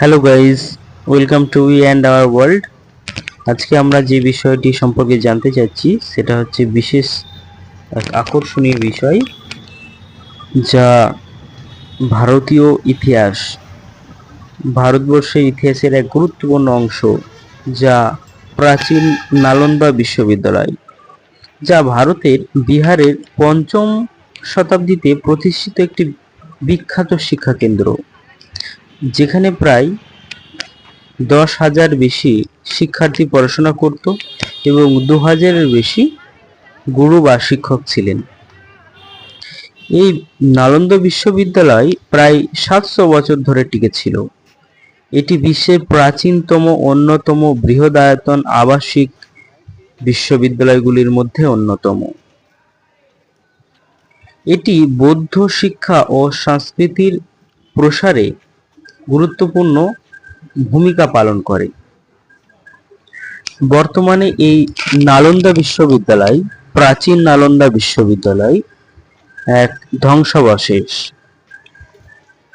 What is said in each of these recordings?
Hello guys welcome to we and our world আজকে আমরা যে বিষয়টি সম্পর্কে জানতে চাচ্ছি, সেটা হচ্ছে বিশেষ এক আকর্ষণীয় বিষয়, যা ভারতীয় ইতিহাস, ভারতবর্ষের ইতিহাসের এক গুরুত্বপূর্ণ অংশ, যা প্রাচীন নালন্দা বিশ্ববিদ্যালয়, যা ভারতের বিহারের পঞ্চম শতাব্দীতে প্রতিষ্ঠিত একটি বিখ্যাত শিক্ষা কেন্দ্র যেখানে প্রায় দশ হাজার বেশি শিক্ষার্থী পড়াশোনা করত এবং দু হাজারের বেশি গুরু বা শিক্ষক ছিলেন। এই নালন্দা বিশ্ববিদ্যালয় প্রায় সাতশো বছর ধরে টিকেছিল এটি বিশ্বের প্রাচীনতম, অন্যতম বৃহদায়তন আবাসিক বিশ্ববিদ্যালয়গুলির মধ্যে অন্যতম। এটি বৌদ্ধ শিক্ষা ও সংস্কৃতির প্রসারে গুরুত্বপূর্ণ ভূমিকা পালন করে। বর্তমানে এই নালন্দা বিশ্ববিদ্যালয়, প্রাচীন নালন্দা বিশ্ববিদ্যালয়, এক ধ্বংসাবশেষ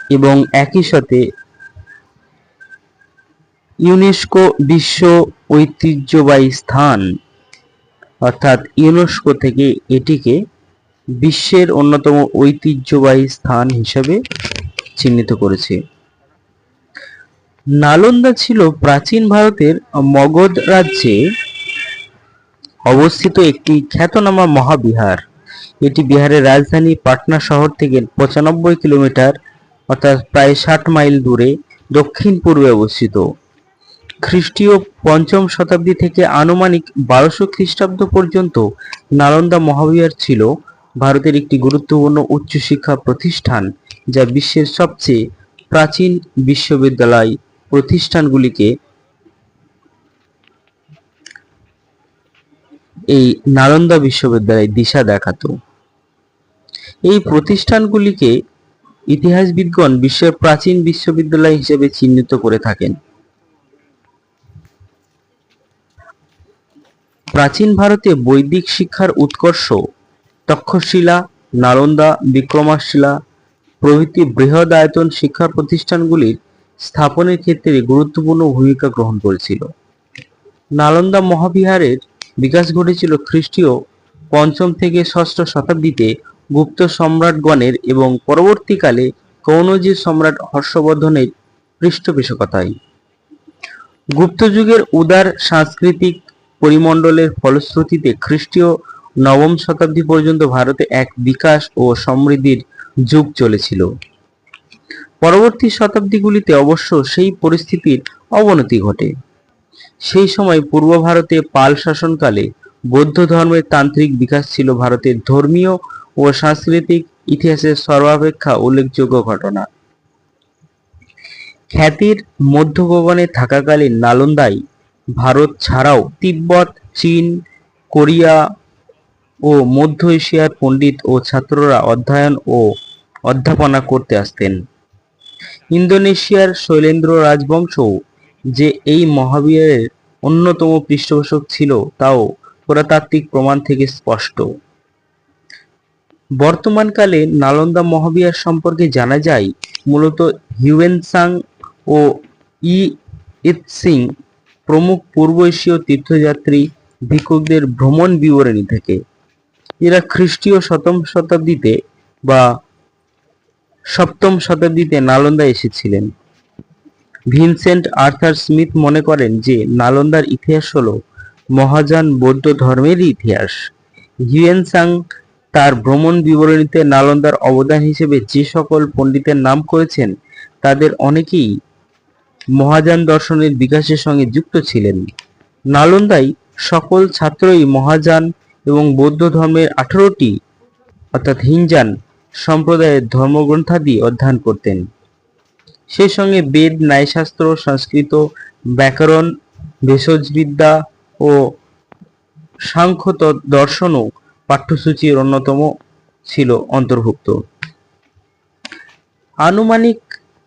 এবং একই সাথে ইউনেস্কো বিশ্ব ঐতিহ্যবাহী স্থান, অর্থাৎ ইউনেস্কো থেকে এটিকে বিশ্বের অন্যতম ঐতিহ্যবাহী স্থান হিসেবে চিহ্নিত করেছে। নালন্দা ছিল প্রাচীন ভারতের মগধ রাজ্যে অবস্থিত একটি খ্যাতনামা মহাবিহার। এটি বিহারের রাজধানী পাটনা শহর থেকে পঁচানব্বই কিলোমিটার, অর্থাৎ প্রায় ষাট মাইল দূরে, দক্ষিণ পূর্বে অবস্থিত। খ্রিস্টীয় পঞ্চম শতাব্দী থেকে আনুমানিক বারোশো খ্রিস্টাব্দ পর্যন্ত নালন্দা মহাবিহার ছিল ভারতের একটি গুরুত্বপূর্ণ উচ্চশিক্ষা প্রতিষ্ঠান, যা বিশ্বের সবচেয়ে প্রাচীন বিশ্ববিদ্যালয় প্রতিষ্ঠানগুলিকে এই নালন্দা বিশ্ববিদ্যালয় দিশা দেখাতো। এই প্রতিষ্ঠানগুলিকে ইতিহাসবিদগণ বিশ্বের প্রাচীন বিশ্ববিদ্যালয় হিসেবে চিহ্নিত করে থাকেন। প্রাচীন ভারতে বৈদিক শিক্ষার উৎকর্ষ তক্ষশিলা, নালন্দা, বিক্রমাশিলা প্রভৃতি বৃহদায়তন শিক্ষা প্রতিষ্ঠানগুলির স্থাপনের ক্ষেত্রে গুরুত্বপূর্ণ ভূমিকা গ্রহণ করেছিল। নালন্দা মহাবিহারের বিকাশ ঘটেছিল খ্রিস্টীয় পঞ্চম থেকে ষষ্ঠ শতাব্দীতে গুপ্ত সম্রাটগণের এবং পরবর্তীকালে কৌনজি সম্রাট হর্ষবর্ধনের পৃষ্ঠপোষকতায়। গুপ্ত যুগের উদার সাংস্কৃতিক পরিমণ্ডলের ফলশ্রুতিতে খ্রিস্টীয় নবম শতাব্দী পর্যন্ত ভারতে এক বিকাশ ও সমৃদ্ধির যুগ চলেছিল। পরবর্তী শতাব্দীগুলিতে অবশ্য সেই পরিস্থিতির অবনতি ঘটে। সেই সময় পূর্ব ভারতে পাল শাসনকালে বৌদ্ধ ধর্মের তান্ত্রিক বিকাশ ছিল ভারতের ধর্মীয় ও সাংস্কৃতিক ইতিহাসের সর্বাপেক্ষা উল্লেখযোগ্য ঘটনা। খ্যাতির মধ্যভবনে থাকাকালীন নালন্দায় ভারত ছাড়াও তিব্বত, চীন, কোরিয়া ও মধ্য এশিয়ার পণ্ডিত ও ছাত্ররা অধ্যয়ন ও অধ্যাপনা করতে আসতেন। ইন্দোনেশিয়ার শৈলেন্দ্র রাজবংশও যে এই মহাবীরের অন্যতম পৃষ্ঠপোষক ছিল, তাও পুরাতাত্ত্বিক প্রমাণ থেকে স্পষ্ট। বর্তমানকালে নালন্দা মহাবিহার সম্পর্কে জানা যায়, মূলত হিউয়েনসাং ও ই ইৎসিং প্রমুখ পূর্ব এশীয় তীর্থযাত্রী ভিক্ষুকদের ভ্রমণ বিবরণী থেকে। এরা খ্রিস্টীয় শতম শতাব্দীতে বা সপ্তম শতাব্দীতে নালন্দা এসেছিলেন। ভিনসেন্ট আর্থার স্মিথ মনে করেন যে নালন্দার ইতিহাস হল মহাযান বৌদ্ধ ধর্মেরই ইতিহাস। হিউয়েনসাং তার ভ্রমণ বিবরণীতে নালন্দার অবদান হিসেবে যে সকল পণ্ডিতের নাম করেছেন, তাদের অনেকেই মহাযান দর্শনের বিকাশের সঙ্গে যুক্ত ছিলেন। নালন্দায় সকল ছাত্রই মহাযান এবং বৌদ্ধ ধর্মের আঠারোটি, অর্থাৎ হিনজান সম্প্রদায়ের ধর্মগ্রন্থাদি অধ্যয়ন করতেন। সেই সঙ্গে বেদ, ন্যায়শাস্ত্র, সংস্কৃত, ব্যাকরণ, ভেষজবিদ্যা ও সাংখ্য দর্শনও পাঠ্যসূচির অন্যতম ছিল অন্তর্ভুক্ত। আনুমানিক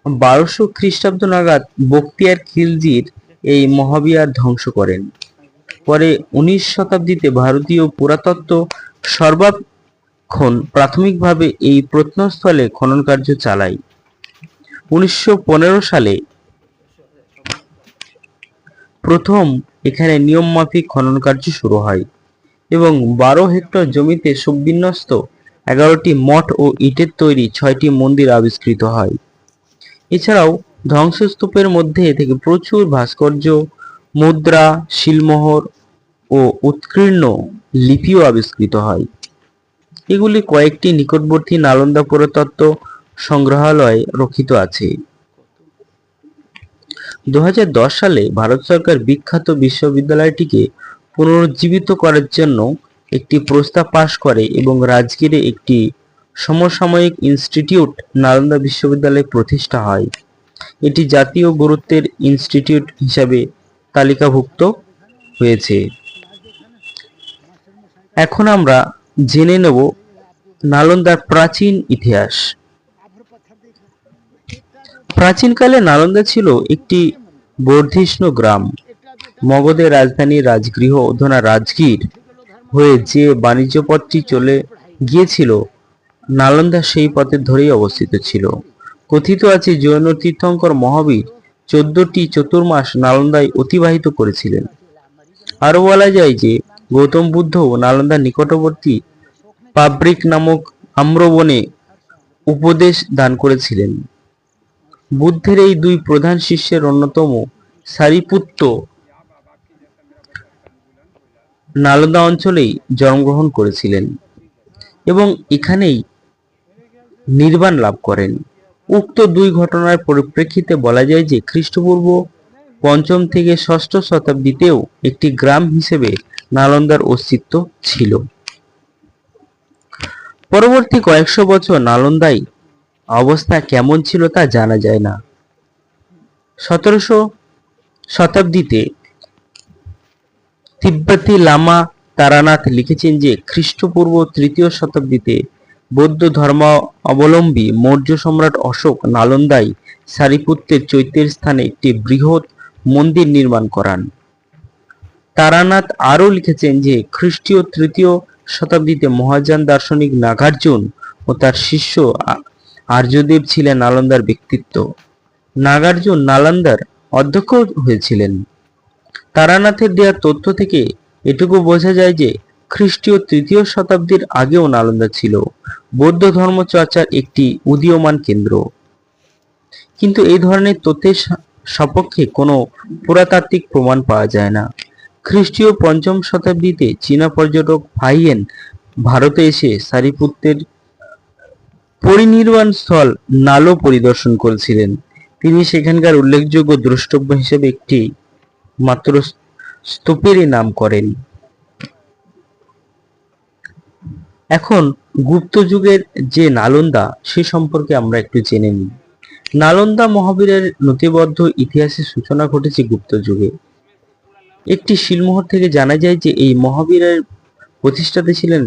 বারোশো খ্রিস্টাব্দ নাগাদ বক্তিয়ার খিলজির এই মহাবিহার ধ্বংস করেন। পরে উনিশ শতাব্দীতে ভারতীয় পুরাতত্ত্ব সর্বাক্ষণ প্রাথমিকভাবে এই প্রত্নস্থলে খনন কার্য চালায় উনিশশো পনেরো সালে প্রথম এখানে নিয়ম মাফিক খনন কার্য শুরু হয় এবং বারো হেক্টর জমিতে সুবিন্যস্ত এগারোটি মঠ ও ইটের তৈরি ছয়টি মন্দির আবিষ্কৃত হয়। এছাড়াও ধ্বংসস্তূপের মধ্যে থেকে প্রচুর ভাস্কর্য, মুদ্রা, শিলমোহর ও উৎকীর্ণ লিপিও আবিষ্কৃত হয়। এগুলি কয়েকটি নিকটবর্তী নালন্দা পুরাতত্ত্ব সংগ্রহালয়ে রক্ষিত আছে। দু হাজার দশ সালে ভারত সরকার বিখ্যাত বিশ্ববিদ্যালয়টিকে পুনরুজ্জীবিত করার জন্য একটি প্রস্তাব পাশ করে এবং রাজগীরে একটি সমসাময়িক ইনস্টিটিউট নালন্দা বিশ্ববিদ্যালয়ে প্রতিষ্ঠা হয়। এটি জাতীয় গুরুত্বের ইনস্টিটিউট হিসাবে তালিকাভুক্ত হয়েছে। এখন আমরা জেনে নেব নালন্দার প্রাচীন ইতিহাস। প্রাচীনকালে নালন্দা ছিল একটি বর্ধিষ্ণু গ্রাম। মগধের রাজধানী রাজগৃহ অধনা রাজগীর হয়ে যে বাণিজ্য পথটি চলে গিয়েছিল, নালন্দা সেই পথের ধরেই অবস্থিত ছিল। কথিত আছে জৈন তীর্থঙ্কর মহাবীর চোদ্দটি চতুর্মাস নালন্দায় অতিবাহিত করেছিলেন। আরও বলা যায় যে গৌতম বুদ্ধ নালন্দার নিকটবর্তী পাবরিক নামক আম্রবনে উপদেশ দান করেছিলেন। বুদ্ধের এই দুই প্রধান শিষ্যের অন্যতম সারিপুত্ত নালন্দা অঞ্চলেই জন্মগ্রহণ করেছিলেন এবং এখানেই নির্বাণ লাভ করেন। উক্ত দুই ঘটনার পরিপ্রেক্ষিতে বলা যায় যে খ্রিস্টপূর্ব পঞ্চম থেকে ষষ্ঠ শতাব্দীতেও একটি গ্রাম হিসেবে নালন্দার অস্তিত্ব ছিল। পরবর্তী কয়েকশো বছর নালন্দায় অবস্থা কেমন ছিল তা জানা যায় না। সতেরোশো শতাব্দীতে তিব্বতি লামা তারানাথ লিখেছেন যে, খ্রিস্টপূর্ব তৃতীয় শতাব্দীতে বৌদ্ধ ধর্ম অবলম্বী মৌর্য সম্রাট অশোক নালন্দায় সারিপুত্রের চৈত্যের স্থানে একটি বৃহৎ মন্দির নির্মাণ করান। তারানাথ আরও লিখেছেন যে, খ্রিস্টীয় তৃতীয় শতাব্দীতে মহাযান দার্শনিক নাগার্জুন ও তার শিষ্য আর্যদেব ছিলেন নালন্দার ব্যক্তিত্ব। নাগার্জুন নালন্দার অধ্যক্ষ হয়েছিলেন। তারানাথের দেওয়া তথ্য থেকে এটুকু বোঝা যায় যে, খ্রিস্টীয় তৃতীয় শতাব্দীর আগেও নালন্দা ছিল। বৌদ্ধ ধর্ম চর্চার একটি উদীয়মান কেন্দ্র। কিন্তু এই ধরনের তথ্যের সপক্ষে কোনো পুরাতাত্ত্বিক প্রমাণ পাওয়া যায় না। খ্রিস্টীয় পঞ্চম শতাব্দীতে চীনা পর্যটক ফাইয়েন ভারতে এসে সারিপুত্রের পরিনির্বাণ স্থল নালো পরিদর্শন করেছিলেন। তিনি সেখানকার উল্লেখযোগ্য দ্রষ্টব্য হিসেবে একটি মাত্র স্তূপেরই নাম করেন। এখন গুপ্ত যুগের যে নালন্দা, সে সম্পর্কে আমরা একটু জেনে নিই। নালন্দা মহাবীরের নথিবদ্ধ ইতিহাসের সূচনা ঘটেছে গুপ্ত যুগে। একটি শিলমোহর থেকে জানা যায় যে এই মহাবীরের প্রতিষ্ঠাতা ছিলেন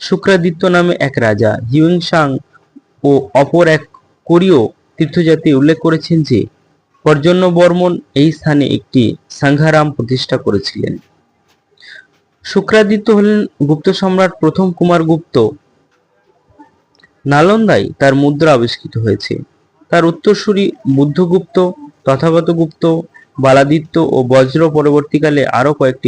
শুক্রাদিত্য নামে এক রাজা। হিউংসাং ও অপর এক কোরীয় তীর্থযাত্রী উল্লেখ করেছেন যে পর্জন্য বর্মন এই স্থানে একটি সাংঘারাম প্রতিষ্ঠা করেছিলেন। শুক্রাদিত্য হলেন গুপ্ত সম্রাট প্রথম কুমার গুপ্ত নালন্দায় তার মুদ্রা আবিষ্কৃত হয়েছে। তার উত্তরসূরি বুদ্ধগুপ্ত তথাগত গুপ্ত বালাদিত্য ও বজ্র পরবর্তীকালে আরও কয়েকটি